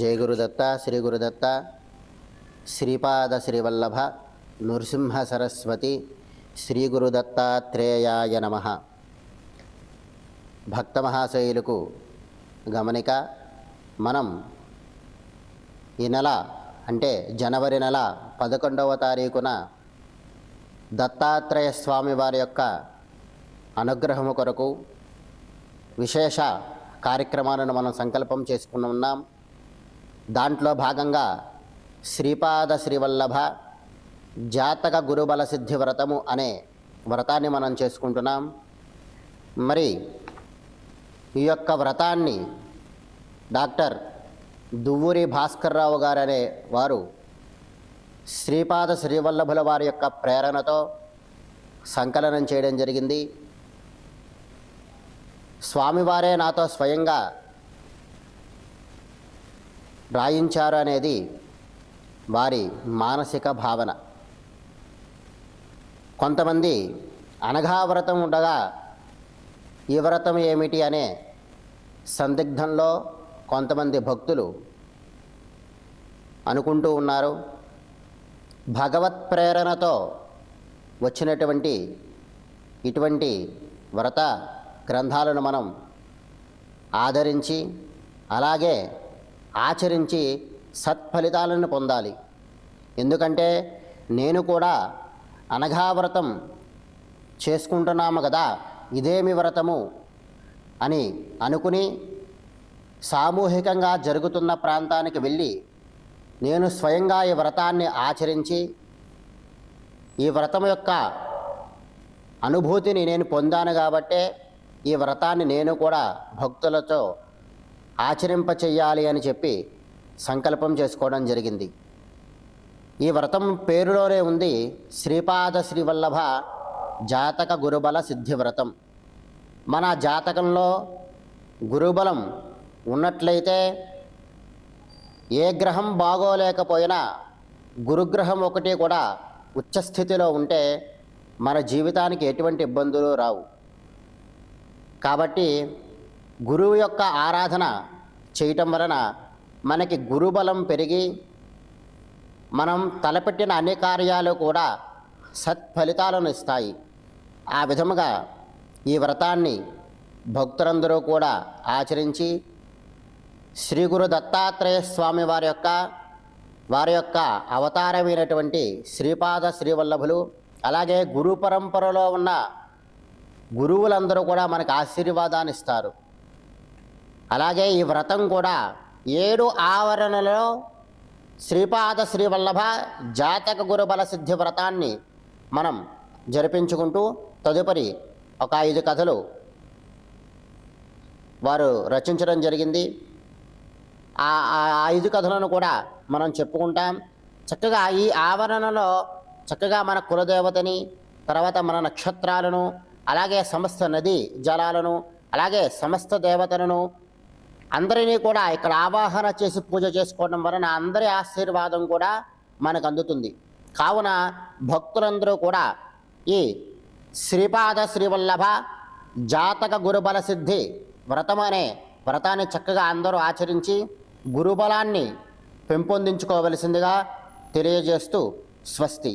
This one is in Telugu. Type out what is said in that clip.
జయ గురుదత్త శ్రీ గురుదత్త శ్రీపాద శ్రీవల్లభ నృసింహ సరస్వతి శ్రీ గురుదత్తాత్రేయాయ నమ. భక్త మహాశయులకు గమనిక మనం ఈ నెల అంటే జనవరి నెల పదకొండవ తారీఖున దత్తాత్రేయ స్వామి వారి యొక్క అనుగ్రహము కొరకు విశేష కార్యక్రమాలను మనం సంకల్పం చేసుకుని ఉన్నాం. దాంట్లో భాగంగా శ్రీపాద శ్రీవల్లభ జాతక గురుబల సిద్ధి వ్రతము అనే వ్రతాన్ని మనం చేసుకుంటున్నాం. మరి ఈ యొక్క వ్రతాన్ని డాక్టర్ దువ్వూరి భాస్కర్రావు గారు అనే వారు శ్రీపాద శ్రీవల్లభుల వారి యొక్క ప్రేరణతో సంకలనం చేయడం జరిగింది. స్వామివారే నాతో స్వయంగా రాయించారు అనేది వారి మానసిక భావన. కొంతమంది అనఘా వ్రతం ఉండగా ఈ వ్రతం ఏమిటి అనే సందిగ్ధంలో కొంతమంది భక్తులు అనుకుంటూ ఉన్నారు. భగవత్ ప్రేరణతో వచ్చినటువంటి ఇటువంటి వ్రత గ్రంథాలను మనం ఆదరించి అలాగే ఆచరించి సత్ఫలితాలను పొందాలి. ఎందుకంటే నేను కూడా అనఘావ్రతం చేసుకుంటున్నాము కదా ఇదేమి వ్రతము అని అనుకుని సామూహికంగా జరుగుతున్న ప్రాంతానికి వెళ్ళి నేను స్వయంగా ఈ వ్రతాన్ని ఆచరించి ఈ వ్రతం యొక్క అనుభూతిని నేను పొందాను కాబట్టే ఈ వ్రతాన్ని నేను కూడా భక్తులతో ఆచరింప చెయ్యాలి అని చెప్పి సంకల్పం చేసుకోవడం జరిగింది. ఈ వ్రతం పేరులోనే ఉంది శ్రీపాద శ్రీవల్లభ జాతక గురుబల సిద్ధి వ్రతం. మన జాతకంలో గురుబలం ఉన్నట్లయితే ఏ గ్రహం బాగోలేకపోయినా గురుగ్రహం ఒకటి కూడా ఉచ్చస్థితిలో ఉంటే మన జీవితానికి ఎటువంటి ఇబ్బందులు రావు. కాబట్టి గురువు యొక్క ఆరాధన చేయటం వలన మనకి గురుబలం పెరిగి మనం తలపెట్టిన అన్ని కార్యాలు కూడా సత్ఫలితాలను ఇస్తాయి. ఆ విధముగా ఈ వ్రతాన్ని భక్తులందరూ కూడా ఆచరించి శ్రీ గురు దత్తాత్రేయ స్వామి వారి యొక్క వారి యొక్క అవతారమైనటువంటి శ్రీపాద శ్రీవల్లభులు అలాగే గురు పరంపరలో ఉన్న గురువులందరూ కూడా మనకు ఆశీర్వాదాన్ని ఇస్తారు. అలాగే ఈ వ్రతం కూడా ఏడు ఆవరణలో శ్రీపాద శ్రీవల్లభ జాతక గురుబల సిద్ధి వ్రతాన్ని మనం జరిపించుకుంటూ తదుపరి ఒక ఐదు కథలు వారు రచించడం జరిగింది. ఆ ఆ ఐదు కథలను కూడా మనం చెప్పుకుంటాం. చక్కగా ఈ ఆవరణలో చక్కగా మన కులదేవతని తర్వాత మన నక్షత్రాలను అలాగే సమస్త నది జలాలను అలాగే సమస్త దేవతలను అందరినీ కూడా ఇక్కడ ఆవాహన చేసి పూజ చేసుకోవడం వలన అందరి ఆశీర్వాదం కూడా మనకు అందుతుంది. కావున భక్తులందరూ కూడా ఈ శ్రీపాద శ్రీవల్లభ జాతక గురుబల సిద్ధి వ్రతం అనే వ్రతాన్ని చక్కగా అందరూ ఆచరించి గురుబలాన్ని పెంపొందించుకోవలసిందిగా తెలియజేస్తూ స్వస్తి.